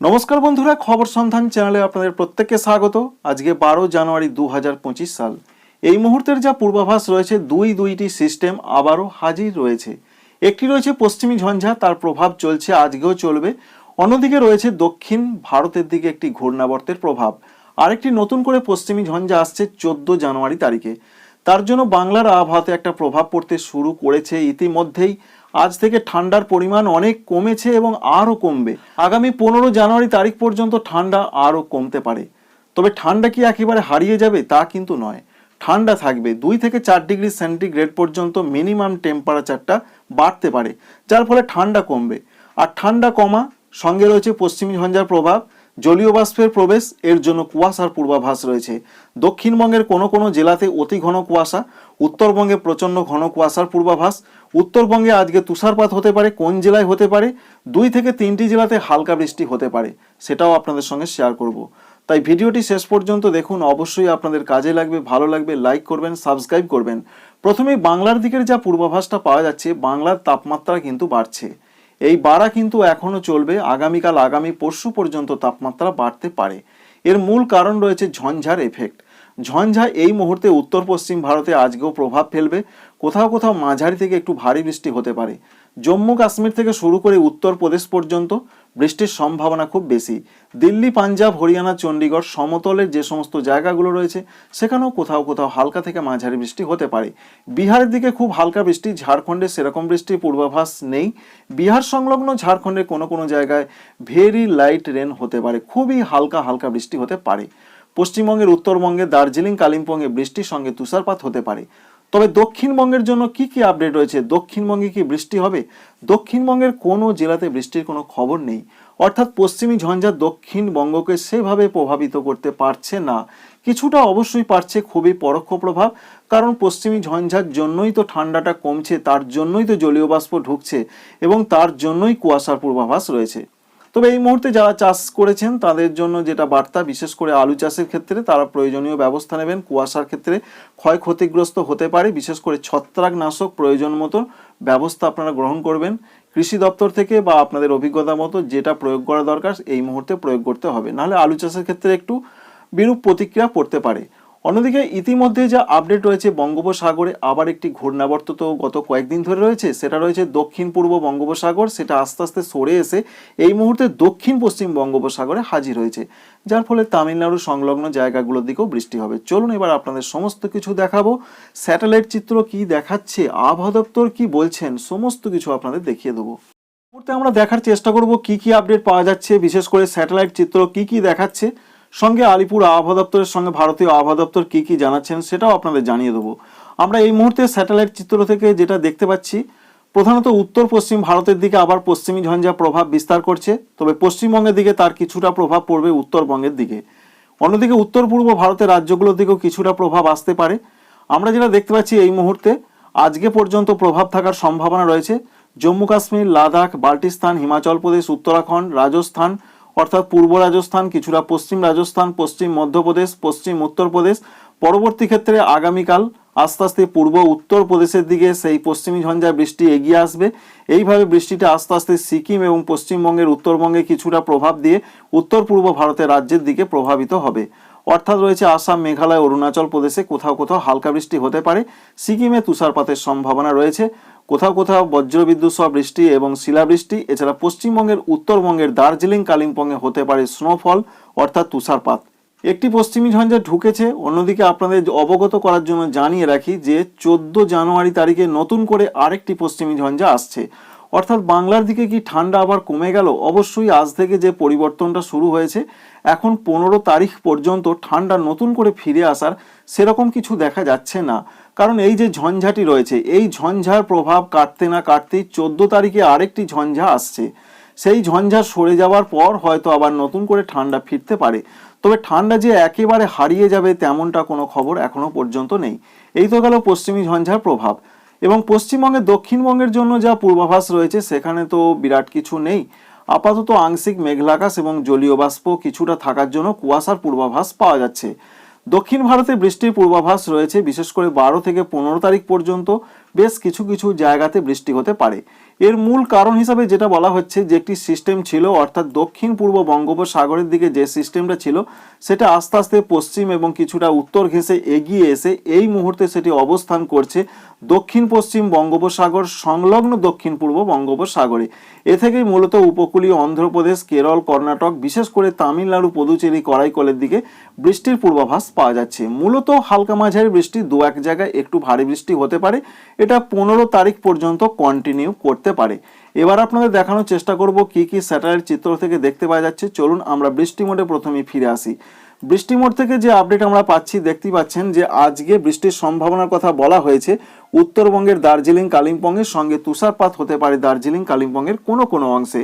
নমস্কার বন্ধুরা, খবর সন্ধান চ্যানেলে আপনাদের প্রত্যেককে স্বাগত। আজকে বারো জানুয়ারি দু হাজার পঁচিশ সাল। এই মুহূর্তের যা পূর্বাভাস রয়েছে, দুই দুইটি সিস্টেম আবারও হাজির রয়েছে। একটি রয়েছে পশ্চিমী ঝঞ্ঝা, তার প্রভাব চলছে, আজকেও চলবে। অন্যদিকে রয়েছে দক্ষিণ ভারতের দিকে একটি ঘূর্ণাবর্তের প্রভাব। আরেকটি নতুন করে পশ্চিমী ঝঞ্ঝা আসছে চোদ্দ জানুয়ারি তারিখে। তার জন্য বাংলার আবহাওয়াতে একটা প্রভাব পড়তে শুরু করেছে ইতিমধ্যেই। আজ থেকে ঠান্ডার পরিমাণ অনেক কমেছে এবং আরও কমবে। আগামী পনেরো জানুয়ারি তারিখ পর্যন্ত ঠান্ডা আরও কমতে পারে। তবে ঠান্ডা কি একেবারে হারিয়ে যাবে তা কিন্তু নয়। ঠান্ডা থাকবে দুই থেকে চার ডিগ্রি সেন্টিগ্রেড পর্যন্ত মিনিমাম টেম্পারেচারটা বাড়তে পারে, যার ফলে ঠান্ডা কমবে। আর ঠান্ডা কমা, সঙ্গে রয়েছে পশ্চিমী ঝঞ্ঝার প্রভাব, জলীয় বাষ্পের প্রবেশ, এর জন্য কুয়াশার পূর্বাভাস রয়েছে। দক্ষিণবঙ্গের কোনো কোনো জেলাতে অতি ঘন কুয়াশা উত্তরবঙ্গে প্রচণ্ড ঘন কুয়াশার পূর্বাভাস। উত্তরবঙ্গে আজকে তুষারপাত হতে পারে, কোন জেলায় হতে পারে, দুই থেকে তিনটি জেলাতে হালকা বৃষ্টি হতে পারে, সেটাও আপনাদের সঙ্গে শেয়ার করব। তাই ভিডিওটি শেষ পর্যন্ত দেখুন, অবশ্যই আপনাদের কাজে লাগবে, ভালো লাগবে লাইক করবেন সাবস্ক্রাইব করবেন। প্রথমেই বাংলার দিকের যা পূর্বাভাসটা পাওয়া যাচ্ছে, বাংলার তাপমাত্রা কিন্তু বাড়ছে। এই বাড়া কিন্তু এখনও চলবে, আগামীকাল, আগামী পরশু পর্যন্ত তাপমাত্রা বাড়তে পারে। এর মূল কারণ রয়েছে ঝঞ্ঝার এফেক্ট ঝঞ্ঝা এই মুহূর্তে উত্তর পশ্চিম ভারতে আজকেও প্রভাব ফেলবে। কোথাও কোথাও মাঝারি থেকে একটু ভারী বৃষ্টি হতে পারে। জম্মু কাশ্মীর থেকে শুরু করে উত্তরপ্রদেশ পর্যন্ত বৃষ্টির সম্ভাবনা খুব বেশি। দিল্লি, পাঞ্জাব, হরিয়ানা, চণ্ডীগড় সমতলের যে সমস্ত জায়গাগুলো রয়েছে, সেখানেও কোথাও কোথাও হালকা থেকে মাঝারি বৃষ্টি হতে পারে। বিহারের দিকে খুব হালকা বৃষ্টি, ঝাড়খণ্ডে সেরকম বৃষ্টির পূর্বাভাস নেই। বিহার সংলগ্ন ঝাড়খণ্ডের কোনো কোনো জায়গায় ভেরি লাইট রেন হতে পারে। খুবই হালকা হালকা বৃষ্টি হতে পারে। পশ্চিমবঙ্গের উত্তরবঙ্গে দার্জিলিং, কালিম্পংয়ে বৃষ্টির সঙ্গে তুষারপাত হতে পারে। তবে দক্ষিণবঙ্গের জন্য কি কি আপডেট রয়েছে? দক্ষিণবঙ্গে কি বৃষ্টি হবে? দক্ষিণবঙ্গের কোনো জেলাতে বৃষ্টির কোনো খবর নেই। অর্থাৎ পশ্চিমী ঝঞ্ঝা দক্ষিণবঙ্গকে সেভাবে প্রভাবিত করতে পারছে না। কিছুটা অবশ্যই পারছে খুবই পরোক্ষ প্রভাব, কারণ পশ্চিমী ঝঞ্ঝার জন্যই তো ঠান্ডাটা কমছে, তার জন্যই তো জলীয় বাষ্প ঢুকছে এবং তার জন্যই কুয়াশার পূর্বাভাস রয়েছে। তবে এই মুহূর্তে যারা চাষ করেছেন, তাদের জন্য যেটা বার্তা, বিশেষ করে আলু চাষের ক্ষেত্রে তারা প্রয়োজনীয় ব্যবস্থা নেবেন। কুয়াশার ক্ষেত্রে ক্ষয় ক্ষতিগ্রস্ত হতে পারে। বিশেষ করে ছত্রাকনাশক প্রয়োজন মতো ব্যবস্থা আপনারা গ্রহণ করবেন। কৃষি দপ্তর থেকে বা আপনাদের অভিজ্ঞতা মতো যেটা প্রয়োগ করা দরকার, এই মুহূর্তে প্রয়োগ করতে হবে। নাহলে আলু চাষের ক্ষেত্রে একটু বিরূপ প্রতিক্রিয়া পড়তে পারে। অন্যদিকে ইতিমধ্যে যা আপডেট রয়েছে বঙ্গোপসাগরে, আবার একটি ঘূর্ণাবর্ত তো গত কয়েকদিন ধরে রয়েছে, সেটা রয়েছে দক্ষিণ পূর্ব বঙ্গোপসাগর, সেটা আস্তে আস্তে সরে এসে এই মুহূর্তে দক্ষিণ পশ্চিম বঙ্গোপসাগরে হাজির হয়েছে, যার ফলে তামিলনাড়ু সংলগ্ন জায়গাগুলোর দিকেও বৃষ্টি হবে। চলুন এবার আপনাদের সমস্ত কিছু দেখাবো। স্যাটেলাইট চিত্র কি দেখাচ্ছে, আবহাওয়া দপ্তর কি বলছেন, সমস্ত কিছু আপনাদের দেখিয়ে দেবো। মুহূর্তে আমরা দেখার চেষ্টা করব, কি কি আপডেট পাওয়া যাচ্ছে, বিশেষ করে স্যাটেলাইট চিত্র কি কি দেখাচ্ছে। সঙ্গে আলিপুর আবহাওয়া দপ্তরের সঙ্গে ভারতীয় আবহাওয়া দপ্তর কি কি জানাচ্ছেন সেটাও আপনাদের জানিয়ে দেবো। আমরা এই মুহূর্তে স্যাটেলাইট চিত্র থেকে যেটা দেখতে পাচ্ছি, প্রধানত উত্তর পশ্চিম ভারতের দিকে আবার পশ্চিমী ঝঞ্ঝা প্রভাব বিস্তার করছে, তবে পশ্চিমবঙ্গের দিকে তার কিছুটা প্রভাব পড়বে উত্তরবঙ্গের দিকে। অন্যদিকে উত্তর পূর্ব ভারতের রাজ্যগুলোর দিকেও কিছুটা প্রভাব আসতে পারে। আমরা যেটা দেখতে পাচ্ছি এই মুহূর্তে, আজকে পর্যন্ত প্রভাব থাকার সম্ভাবনা রয়েছে। জম্মু কাশ্মীর, লাদাখ, বাল্টিস্তান, হিমাচল প্রদেশ, উত্তরাখণ্ড, রাজস্থান অর্থাৎ পূর্ব রাজস্থান, কিছুটা পশ্চিম রাজস্থান, পশ্চিম মধ্যপ্রদেশ, পশ্চিম উত্তরপ্রদেশ। পরবর্তী ক্ষেত্রে আগামীকাল আস্তে আস্তে পূর্ব উত্তর প্রদেশের দিকে সেই পশ্চিমী ঝঞ্ঝা বৃষ্টি এগিয়ে আসবে। এইভাবে বৃষ্টিটা আস্তে আস্তে সিকিম এবং পশ্চিমবঙ্গের উত্তরবঙ্গে কিছুটা প্রভাব দিয়ে উত্তর পূর্ব ভারতের রাজ্যের দিকে প্রভাবিত হবে। অর্থাৎ রয়েছে আসাম, মেঘালয়, অরুণাচল প্রদেশে কোথাও কোথাও হালকা বৃষ্টি হতে পারে। সিকিমে তুষারপাতের সম্ভাবনা রয়েছে। কোথাও কোথাও বজ্রবিদ্যুৎ সহ বৃষ্টি এবং শিলাবৃষ্টি, এছাড়া পশ্চিমবঙ্গের উত্তরবঙ্গের দার্জিলিং, কালিম্পংয়ে হতে পারে স্নোফল, অর্থাৎ তুষারপাত। একটি পশ্চিমী ঝঞ্ঝা ঢুকেছে, অন্যদিকে আপনাদের অবগত করার জন্য জানিয়ে রাখি যে চোদ্দ জানুয়ারি তারিখে নতুন করে আরেকটি পশ্চিমী ঝঞ্ঝা আসছে। অর্থাৎ বাংলার দিকে কি ঠান্ডা আবার কমে গেল? অবশ্যই আজ থেকে যে পরিবর্তনটা শুরু হয়েছে, এখন পনেরো তারিখ পর্যন্ত ঠান্ডা নতুন করে ফিরে আসার সেরকম কিছু দেখা যাচ্ছে না। কারণ এই যে ঝঞ্ঝাটি রয়েছে, এই ঝঞ্ঝার প্রভাব কাটতে না কাটতেই চোদ্দ তারিখে আরেকটি ঝঞ্ঝা আসছে। সেই ঝঞ্ঝা সরে যাওয়ার পর হয়তো আবার নতুন করে ঠান্ডা ফিরতে পারে। তবে ঠান্ডা যে একেবারে হারিয়ে যাবে তেমনটা কোনো খবর এখনও পর্যন্ত নেই। এই তো গেল পশ্চিমী ঝঞ্ঝার প্রভাব। এবং পশ্চিমবঙ্গের দক্ষিণবঙ্গের জন্য যা পূর্বাভাস রয়েছে, সেখানে তো বিরাট কিছু নেই। আপাতত আংশিক মেঘলাকাশ এবং জলীয় বাষ্প কিছুটা থাকার জন্য কুয়াশার পূর্বাভাস পাওয়া যাচ্ছে। দক্ষিণ ভারতে বৃষ্টির পূর্বাভাস রয়েছে বিশেষ করে বারো থেকে পনেরো তারিখ পর্যন্ত। বেশ কিছু কিছু জায়গাতে বৃষ্টি হতে পারে। এর মূল কারণ হিসাবে যেটা বলা হচ্ছে যে একটি সিস্টেম ছিল, অর্থাৎ দক্ষিণ পূর্ব বঙ্গোপসাগরের দিকে যে সিস্টেমটা ছিল, সেটা আস্তে আস্তে পশ্চিম এবং কিছুটা উত্তর ঘেঁষে এগিয়ে এসে এই মুহূর্তে সেটি অবস্থান করছে দক্ষিণ পশ্চিম বঙ্গোপসাগর সংলগ্ন দক্ষিণ পূর্ব বঙ্গোপসাগরে। এ থেকেই মূলত উপকূলীয় অন্ধ্রপ্রদেশ, কেরল, কর্ণাটক, বিশেষ করে তামিলনাড়ু, পদুচেরি, করাইকলের দিকে বৃষ্টির পূর্বাভাস পাওয়া যাচ্ছে। মূলত হালকা মাঝারি বৃষ্টি দু এক জায়গায় একটু ভারী বৃষ্টি হতে পারে। এটা পনেরো তারিখ পর্যন্ত কন্টিনিউ করতে পারে। এবার আপনাদের দেখানোর চেষ্টা করব কি কি স্যাটেলাইট চিত্র থেকে দেখতে পাওয়া যাচ্ছে। চলুন আমরা বৃষ্টি মোডে প্রথমেই ফিরে আসি। বৃষ্টি মোড থেকে যে আপডেট আমরা পাচ্ছি দেখতে পাচ্ছেন যে আজকে বৃষ্টির সম্ভাবনার কথা বলা হয়েছে। উত্তরবঙ্গের দার্জিলিং, কালিম্পংয়ের সঙ্গে তুষারপাত হতে পারে দার্জিলিং, কালিম্পংয়ের কোনো কোনো অংশে।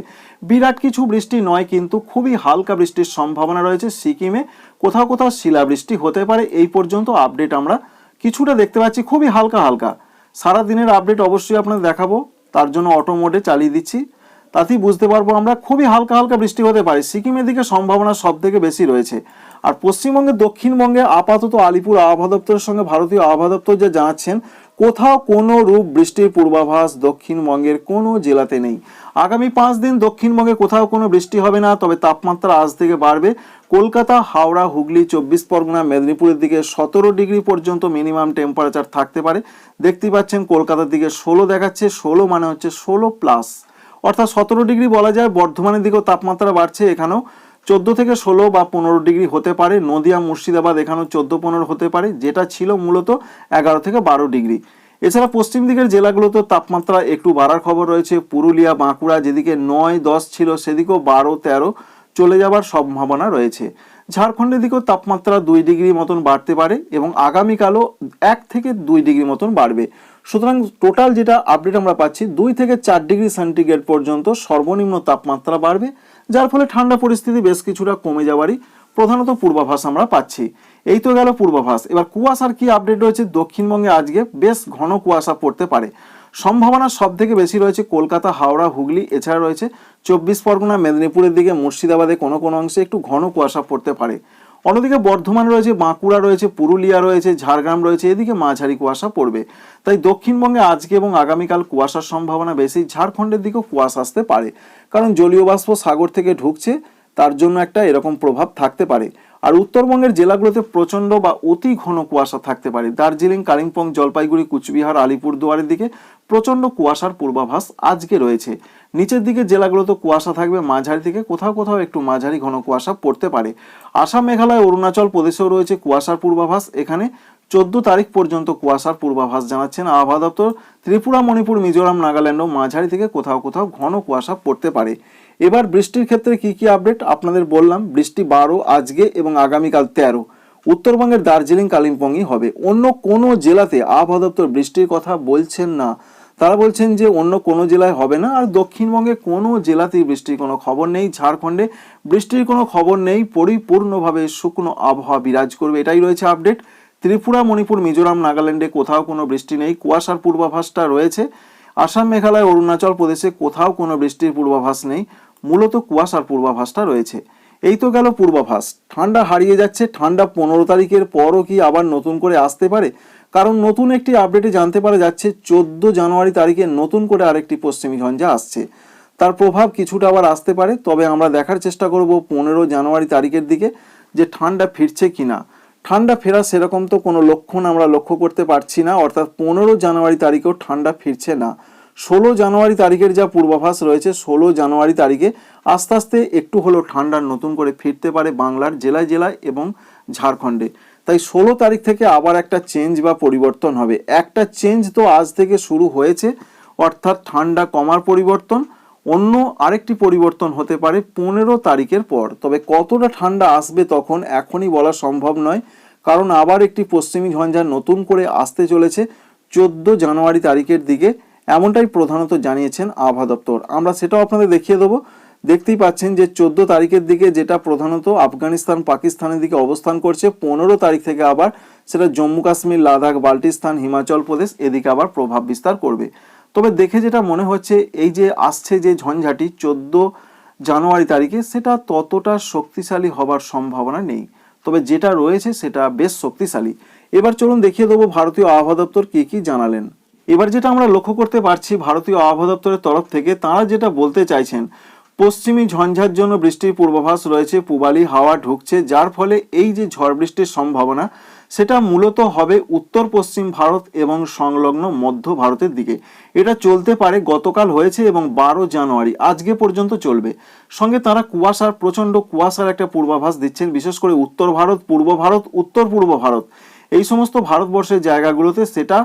বিরাট কিছু বৃষ্টি নয়, কিন্তু খুবই হালকা বৃষ্টির সম্ভাবনা রয়েছে সিকিমে। কোথাও কোথাও শিলাবৃষ্টি হতে পারে, এই পর্যন্ত আপডেট আমরা কিছুটা দেখতে পাচ্ছি। খুবই হালকা হালকা। সারা দিনের আপডেট অবশ্যই আপনাদের দেখাবো। তার জন্য অটো মোডে চালিয়ে দিচ্ছি। তাতেই বুঝতে পারব আমরা খুবই হালকা হালকা বৃষ্টি হতে পারে। সিকিমের দিকে সম্ভাবনা সব থেকে বেশি রয়েছে। আর পশ্চিমবঙ্গে দক্ষিণবঙ্গে আপাতত আলিপুর আবহাওয়া দপ্তরের সঙ্গে ভারতীয় আবহাওয়া দপ্তর যা জানাচ্ছেন, কোথাও কোনো রূপ বৃষ্টির পূর্বাভাস দক্ষিণবঙ্গের কোনো জেলাতে নেই। আগামী পাঁচ দিন দক্ষিণবঙ্গে কোথাও কোনো বৃষ্টি হবে না, তবে তাপমাত্রা আজ থেকে বাড়বে। কলকাতা, হাওড়া, হুগলি, চব্বিশ পরগনা, মেদিনীপুরের দিকে সতেরো ডিগ্রি পর্যন্ত মিনিমাম টেম্পারেচার থাকতে পারে। দেখতেই পাচ্ছেন কলকাতার দিকে ষোলো দেখাচ্ছে, ষোলো মানে হচ্ছে ষোলো প্লাস অর্থাৎ সতেরো ডিগ্রি বলা যায়, বর্ধমানের দিকেও তাপমাত্রা বাড়ছে, এখানেও চোদ্দ থেকে ষোলো বা পনেরো ডিগ্রি হতে পারে। নদিয়া, মুর্শিদাবাদ, এখানেও চোদ্দ পনেরো হতে পারে, যেটা ছিল মূলত এগারো থেকে বারো ডিগ্রি। এছাড়া পশ্চিম দিকের জেলাগুলোতে তাপমাত্রা একটু বাড়ার খবর রয়েছে। পুরুলিয়া, বাঁকুড়া যেদিকে নয়, দশ ছিল, সেদিকেও বারো, তেরো চলে যাবার সম্ভাবনা রয়েছে। ঝাড়খণ্ডের দিকেও তাপমাত্রা দুই ডিগ্রি মতন বাড়তে পারে এবং আগামীকালও এক থেকে দুই ডিগ্রি মতন বাড়বে। সুতরাং টোটাল যেটা আপডেট আমরা পাচ্ছি, দুই থেকে চার ডিগ্রি সেন্টিগ্রেড পর্যন্ত সর্বনিম্ন তাপমাত্রা বাড়বে, যার ফলে ঠান্ডা পরিস্থিতি বেশ কিছুটা কমে যাওয়ারই প্রধানত পূর্বাভাস আমরা পাচ্ছি। এই তো গেল পূর্বাভাস। এবার কুয়াশার কি আপডেট রয়েছে দক্ষিণবঙ্গে আজকে? বেশ ঘন কুয়াশা পড়তে পারে। সম্ভাবনা সব থেকে বেশি রয়েছে কলকাতা, হাওড়া, হুগলি, এছাড়া রয়েছে চব্বিশ পরগনা, মেদিনীপুরের দিকে, মুর্শিদাবাদে কোনো কোনো অংশে একটু ঘন কুয়াশা পড়তে পারে। অন্যদিকে বর্ধমান রয়েছে, বাঁকুড়া রয়েছে, পুরুলিয়া রয়েছে, ঝাড়গ্রাম রয়েছে, এদিকে মাঝারি কুয়াশা পড়বে। তাই দক্ষিণবঙ্গে আজকে এবং আগামীকাল কুয়াশার সম্ভাবনা বেশি। ঝাড়খণ্ডের দিকেও কুয়াশা আসতে পারে। কারণ জলীয় বাষ্প সাগর থেকে ঢুকছে, তার জন্য একটা এরকম প্রভাব থাকতে পারে। আর উত্তরবঙ্গের জেলাগুলোতে প্রচণ্ড বা অতি ঘন কুয়াশা থাকতে পারে। দার্জিলিং, কালিম্পং, জলপাইগুড়ি, কুচবিহার, আলিপুরদুয়ারের দিকে প্রচণ্ড কুয়াশার পূর্বাভাস আজকে রয়েছে। নিচের দিকে জেলাগুলোতে কুয়াশা থাকবে মাঝারি থেকে কোথাও কোথাও একটু মাঝারি ঘন কুয়াশা পড়তে পারে। আসাম, মেঘালয়, অরুণাচল প্রদেশেও রয়েছে কুয়াশার পূর্বাভাস। এখানে চোদ্দ তারিখ পর্যন্ত কুয়াশার পূর্বাভাস জানাচ্ছেন আবহাওয়া দপ্তর। ত্রিপুরা, মণিপুর, মিজোরাম, নাগাল্যান্ডও মাঝারি থেকে কোথাও কোথাও ঘন কুয়াশা পড়তে পারে। এবার বৃষ্টির ক্ষেত্রে কি কি আপডেট? আপনাদের বললাম, বৃষ্টি বারো, আজকে এবং আগামীকাল তেরো। উত্তরবঙ্গের দার্জিলিং, কালিম্পংই হবে। অন্য কোনো জেলাতে আবহাওয়া দপ্তর বৃষ্টির কথা বলছেন না। তারা বলছেন যে অন্য কোনো জেলায় হবে না, আর দক্ষিণবঙ্গে কোনো জেলাতেই বৃষ্টির কোনো খবর নেই। ঝাড়খণ্ডে বৃষ্টির কোনো খবর নেই, পরিপূর্ণভাবে শুকনো আবহাওয়া বিরাজ করবে, এটাই রয়েছে আপডেট। ত্রিপুরা, মণিপুর, মিজোরাম, নাগাল্যান্ডে কোথাও কোনো বৃষ্টি নেই, কুয়াশার পূর্বাভাসটা রয়েছে। আসাম, মেঘালয়, অরুণাচল প্রদেশে কোথাও কোনো বৃষ্টির পূর্বাভাস নেই। মূলত কুয়াশার পূর্বাভাসটা রয়েছে। এই তো গেল পূর্বাভাস। ঠান্ডা হারিয়ে যাচ্ছে, ঠান্ডা পনেরো তারিখের পরও কি আবার নতুন করে আসতে পারে? কারণ নতুন একটি আপডেটে জানতে পারা যাচ্ছে, চোদ্দ জানুয়ারি তারিখে নতুন করে আরেকটি পশ্চিমী ঝঞ্ঝা আসছে। তার প্রভাব কিছুটা আবার আসতে পারে, তবে আমরা দেখার চেষ্টা করব পনেরো জানুয়ারি তারিখের দিকে যে ঠান্ডা ফিরছে কিনা। ঠান্ডা ফেরা সেরকম তো কোনো লক্ষণ আমরা লক্ষ্য করতে পারছি না, অর্থাৎ পনেরো জানুয়ারি তারিখেও ঠান্ডা ফিরছে না। ষোলো জানুয়ারি তারিখের যা পূর্বাভাস রয়েছে, ষোলো জানুয়ারি তারিখে আস্তে আস্তে একটু হলেও ঠান্ডার নতুন করে ফিরতে পারে বাংলার জেলায় জেলায় এবং ঝাড়খণ্ডে। তাই ষোলো তারিখ থেকে আবার একটা চেঞ্জ বা পরিবর্তন হবে। একটা চেঞ্জ তো আজ থেকে শুরু হয়েছে, অর্থাৎ ঠান্ডা কমার পরিবর্তন। অন্য আরেকটি পরিবর্তন হতে পারে পনেরো তারিখের পর। তবে কতটা ঠান্ডা আসবে তখন এখনই বলা সম্ভব নয়, কারণ আবার একটি পশ্চিমী ঝঞ্ঝা নতুন করে আসতে চলেছে। চোদ্দ জানুয়ারি তারিখের দিকে এমনটাই প্রধানত জানিয়েছেন আবহাওয়া দপ্তর। আমরা সেটাও আপনাদের দেখিয়ে দেবো। দেখতেই পাচ্ছেন যে চোদ্দ তারিখের দিকে যেটা প্রধানত আফগানিস্তান, পাকিস্তানের দিকে অবস্থান করছে, পনেরো তারিখ থেকে আবার সেটা জম্মু কাশ্মীর, লাদাখ, বাল্টিস্তান, হিমাচল প্রদেশ এদিকে আবার প্রভাব বিস্তার করবে। তবে দেখে যেটা মনে হচ্ছে, এই যে আসছে যে ঝঞ্ঝাটি চোদ্দ জানুয়ারি তারিখে, সেটা ততটা শক্তিশালী হবার সম্ভাবনা নেই। তবে যেটা রয়েছে সেটা বেশ শক্তিশালী। এবার চলুন দেখিয়ে দেবো ভারতীয় আবহাওয়া দপ্তর কী কী জানালেন। এবার যেটা আমরা লক্ষ্য করতে পারছি ভারতীয় আবহাওয়া দপ্তরের তরফ থেকে, তারা যেটা বলতে চাইছেন, পশ্চিমী ঝঞ্ঝার জন্য বৃষ্টির পূর্বাভাস রয়েছে, পূবালি হাওয়া ঢুকছে, যার ফলে এই যে ঝড় বৃষ্টির সম্ভাবনা, সেটা মূলত হবে উত্তর পশ্চিম ভারত এবং সংলগ্ন মধ্য ভারতের দিকে। এটা চলতে পারে, গতকাল হয়েছে এবং বারো জানুয়ারি, আজকে পর্যন্ত চলবে। সঙ্গে তারা কুয়াশার, প্রচণ্ড কুয়াশার একটা পূর্বাভাস দিচ্ছেন, বিশেষ করে উত্তর ভারত, পূর্ব ভারত, উত্তর পূর্ব ভারত। এই সমস্ত ভারতবর্ষের জায়গাগুলোতে সেটা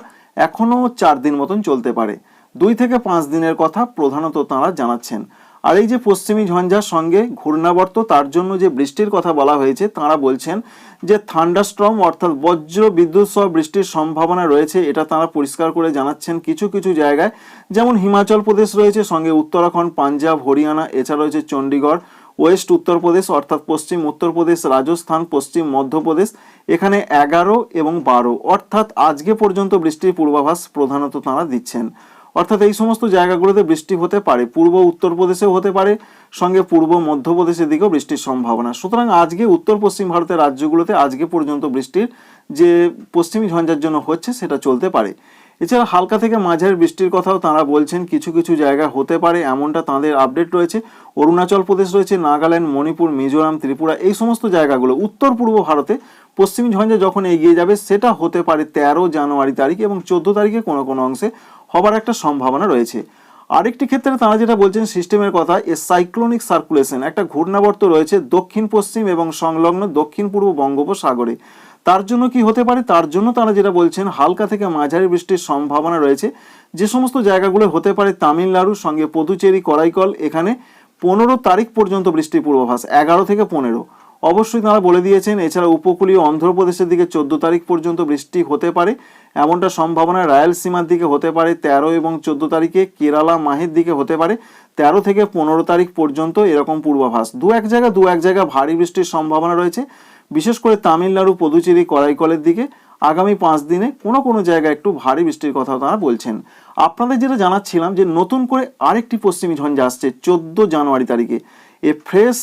এখনও চার দিন মতন চলতে পারে। দুই থেকে পাঁচ দিনের কথা প্রধানত তাঁরা জানাচ্ছেন। আর এই যে পশ্চিমী ঝঞ্ঝার সঙ্গে ঘূর্ণাবর্ত, তার জন্য যে বৃষ্টির কথা বলা হয়েছে, তাঁরা বলছেন যে থান্ডাস্ট্রম অর্থাৎ বজ্র বিদ্যুৎ সহ বৃষ্টির সম্ভাবনা রয়েছে, এটা তাঁরা পরিষ্কার করে জানাচ্ছেন কিছু কিছু জায়গায়। যেমন হিমাচল প্রদেশ রয়েছে, সঙ্গে উত্তরাখণ্ড, পাঞ্জাব, হরিয়ানা, এছাড়া রয়েছে চণ্ডীগড়, ওয়েস্ট উত্তরপ্রদেশ অর্থাৎ পশ্চিম উত্তরপ্রদেশ, রাজস্থান, পশ্চিম মধ্যপ্রদেশ এখানে এগারো এবং বারো। অর্থাৎ আজকে পর্যন্ত বৃষ্টির পূর্বাভাস প্রধানত তারা দিচ্ছেন। অর্থাৎ এই সমস্ত জায়গাগুলোতে বৃষ্টি হতে পারে। পূর্ব উত্তরপ্রদেশেও হতে পারে, সঙ্গে পূর্ব মধ্যপ্রদেশের দিকেও বৃষ্টির সম্ভাবনা। সুতরাং আজকে উত্তর পশ্চিম ভারতের রাজ্যগুলোতে আজকে পর্যন্ত বৃষ্টির যে পশ্চিমী ঝঞ্ঝার জন্য হচ্ছে সেটা চলতে পারে। এছাড়া হালকা থেকে মাঝারি বৃষ্টির কথাও তাঁরা বলছেন, কিছু কিছু জায়গা হতে পারে এমনটা তাঁদের আপডেট রয়েছে। অরুণাচল প্রদেশ রয়েছে, নাগাল্যান্ড, মণিপুর, মিজোরাম, ত্রিপুরা, এই সমস্ত জায়গাগুলো। উত্তর পূর্ব ভারতে পশ্চিমী ঝঞ্ঝা যখন এগিয়ে যাবে, সেটা হতে পারে তেরো জানুয়ারি তারিখ এবং চোদ্দ তারিখে কোনো কোনো অংশে হবার একটা সম্ভাবনা রয়েছে। আরেকটি ক্ষেত্রে তারা যেটা বলছেন সিস্টেমের কথা, এ সাইক্লোনিক সার্কুলেশন, একটা ঘূর্ণাবর্ত রয়েছে দক্ষিণ পশ্চিম এবং সংলগ্ন দক্ষিণ পূর্ব বঙ্গোপসাগরে। তার জন্য কি হতে পারে? তার জন্য তারা যেটা বলছেন, হালকা থেকে মাঝারি বৃষ্টির সম্ভাবনা রয়েছে। যে সমস্ত জায়গাগুলো হতে পারে তামিলনাড়ুর সঙ্গে পদুচেরি, করাইকল, এখানে পনেরো তারিখ পর্যন্ত বৃষ্টির পূর্বাভাস, এগারো থেকে পনেরো। অবশ্যই তারা বলে দিয়েছেন, এছাড়া উপকূলীয় অন্ধ্রপ্রদেশের দিকে চোদ্দ তারিখ পর্যন্ত বৃষ্টি হতে পারে। এমনটা সম্ভাবনা রায়ালসীমার দিকে হতে পারে, তেরো এবং চোদ্দ তারিখে কেরালা, মাহের দিকে হতে পারে। তেরো থেকে পনেরো তারিখ পর্যন্ত এরকম পূর্বাভাস। দু এক জায়গা, দু এক জায়গা ভারী বৃষ্টির সম্ভাবনা রয়েছে। বিশেষ করে তামিলনাড়ু, পদুচেরি করাইকলের দিকে আগামী পাঁচ দিনে কোনো কোনো জায়গায় একটু ভারী বৃষ্টির কথা তারা বলছেন। আপনাদের যেটা জানাচ্ছিলাম যে নতুন করে আরেকটি পশ্চিমী ঝঞ্ঝা আসছে চোদ্দ জানুয়ারি তারিখে। এ ফ্রেশ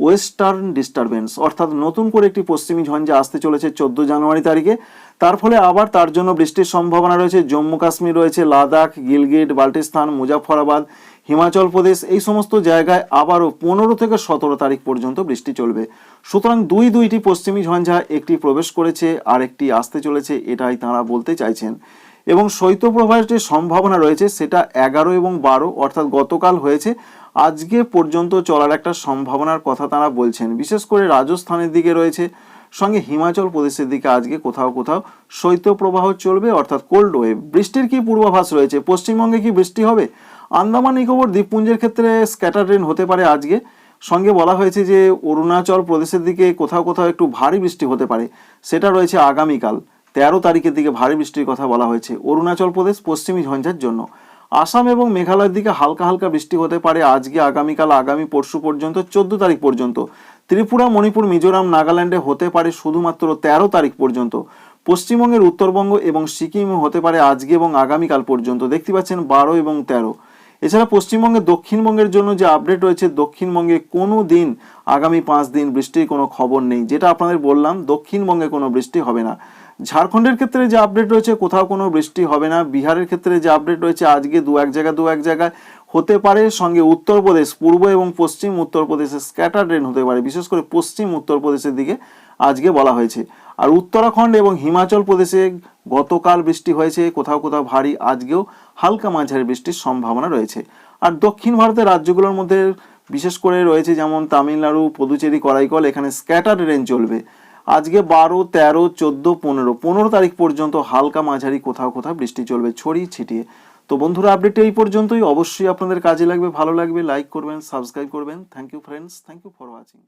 ওয়েস্টার্ন ডিস্টারবেন্স, অর্থাৎ নতুন করে একটি পশ্চিমী ঝঞ্ঝা আসতে চলেছে চোদ্দ জানুয়ারি তারিখে। তার ফলে আবার তার জন্য বৃষ্টির সম্ভাবনা রয়েছে। জম্মু কাশ্মীর রয়েছে, লাদাখ, গিলগিট, বাল্টিস্তান, মুজাফরাবাদ হিমাচল প্রদেশ এই সমস্ত জায়গায় আবারও পনেরো থেকে সতেরো তারিখ পর্যন্ত বৃষ্টি চলবে। সুতরাং দুই দুইটি পশ্চিমী ঝঞ্ঝা একটি প্রবেশ করেছে আর একটি আসতে চলেছে, এটাই তাঁরা বলতে চাইছেন। এবং শৈত্যপ্রবাহের যে সম্ভাবনা রয়েছে, সেটা এগারো এবং বারো, অর্থাৎ গতকাল হয়েছে, আজকে পর্যন্ত চলার একটা সম্ভাবনার কথা তারা বলছেন। বিশেষ করে রাজস্থানের দিকে রয়েছে, সঙ্গে হিমাচল প্রদেশের দিকে আজকে কোথাও কোথাও শৈত্যপ্রবাহ চলবে, অর্থাৎ কোল্ড ওয়েভ বৃষ্টির কি পূর্বাভাস রয়েছে? পশ্চিমবঙ্গে কি বৃষ্টি হবে? আন্দামান নিকোবর দ্বীপপুঞ্জের ক্ষেত্রে স্ক্যাটার রেন হতে পারে আজকে। সঙ্গে বলা হয়েছে যে, অরুণাচল প্রদেশের দিকে কোথাও কোথাও একটু ভারী বৃষ্টি হতে পারে। সেটা রয়েছে আগামীকাল। তেরো তারিখের দিকে ভারী বৃষ্টির কথা বলা হয়েছে অরুণাচল প্রদেশ পশ্চিমী ঝঞ্ঝার জন্য। আসাম এবং মেঘালয়ের দিকে হালকা হালকা বৃষ্টি হতে পারে আজকে, আগামীকাল, আগামী পরশু পর্যন্ত, চোদ্দ তারিখ পর্যন্ত। ত্রিপুরা, মণিপুর, মিজোরাম, নাগাল্যান্ডে হতে পারে শুধুমাত্র তেরো তারিখ পর্যন্ত। পশ্চিমবঙ্গের উত্তরবঙ্গ এবং সিকিমে হতে পারে আজকে এবং আগামীকাল পর্যন্ত। দেখতে পাচ্ছেন বারো এবং তেরো। এছাড়া পশ্চিমবঙ্গে দক্ষিণবঙ্গের জন্য যে আপডেট রয়েছে, দক্ষিণবঙ্গে কোনো দিন, আগামী পাঁচ দিন বৃষ্টির কোনো খবর নেই। যেটা আপনাদের বললাম, দক্ষিণবঙ্গে কোনো বৃষ্টি হবে না। ঝাড়খণ্ডের ক্ষেত্রে যে আপডেট রয়েছে, কোথাও কোনো বৃষ্টি হবে না। বিহারের ক্ষেত্রে যে আপডেট রয়েছে, আজকে দু এক জায়গায়, দু এক জায়গায় হতে পারে। সঙ্গে উত্তরপ্রদেশ, পূর্ব এবং পশ্চিম উত্তরপ্রদেশে স্ক্যাটার রেন হতে পারে। বিশেষ করে পশ্চিম উত্তরপ্রদেশের দিকে আজকে বলা হয়েছে। আর উত্তরাখণ্ড এবং হিমাচল প্রদেশে গতকাল বৃষ্টি হয়েছে, কোথাও কোথাও ভারী, আজকেও হালকা মাঝারি বৃষ্টির সম্ভাবনা রয়েছে। আর দক্ষিণ ভারতের রাজ্যগুলোর মধ্যে বিশেষ করে রয়েছে যেমন তামিলনাড়ু, পদুচেরি, করাইকল, এখানে স্ক্যাটার রেন চলবে। আজকে বারো, তেরো, চোদ্দ, পনেরো পনেরো তারিখ পর্যন্ত হালকা মাঝারি, কোথাও কোথাও বৃষ্টি চলবে, ছড়িয়ে ছিটিয়ে। তো বন্ধুরা আপডেট এই পর্যন্তই। অবশ্যই আপনাদের কাজে লাগবে, ভালো লাগবে লাইক করবেন সাবস্ক্রাইব করবেন। Thank you friends thank you for watching